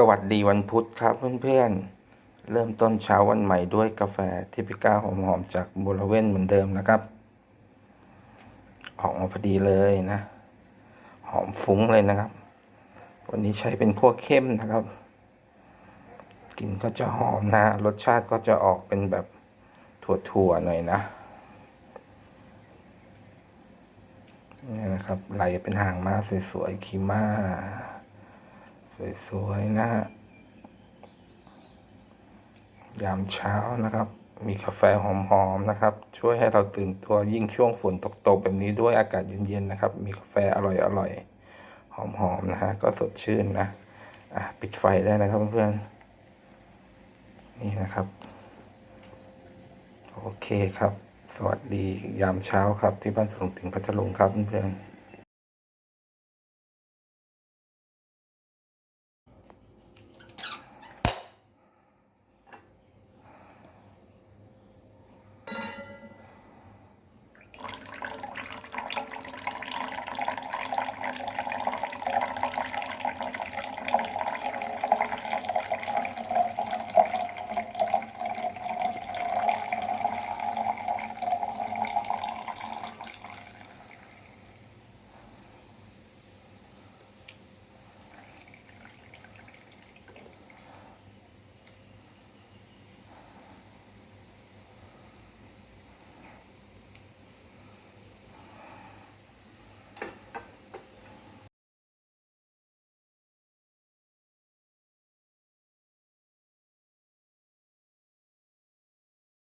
สวัสดีวันพุธครับเพื่อนๆ เริ่มต้นเช้าวันใหม่ด้วยกาแฟทิพิก้าหอมๆจากบุรเวนเหมือนเดิมนะครับ ออกมาพอดีเลยนะ หอมฟุ้งเลยนะครับ วันนี้ใช้เป็นขั้วเข้มนะครับกลิ่นก็จะหอมนะ รสชาติก็จะออกเป็นแบบถั่วๆหน่อยนะนี่นะครับไหลเป็นหางม้าสวยๆคีม้า สวยๆนะฮะยามเช้านะครับ มีกาแฟหอมๆนะครับ ช่วยให้เราตื่นตัวยิ่งช่วงฝนตกๆแบบนี้ด้วยอากาศเย็นๆนะครับ มีกาแฟอร่อยๆหอมๆนะฮะก็สดชื่นนะอะปิดไฟได้นะครับเพื่อนๆนี่นะครับ โอเคครับ สวัสดียามเช้าครับที่บ้านสุงถึงพัทลุงครับเพื่อนๆ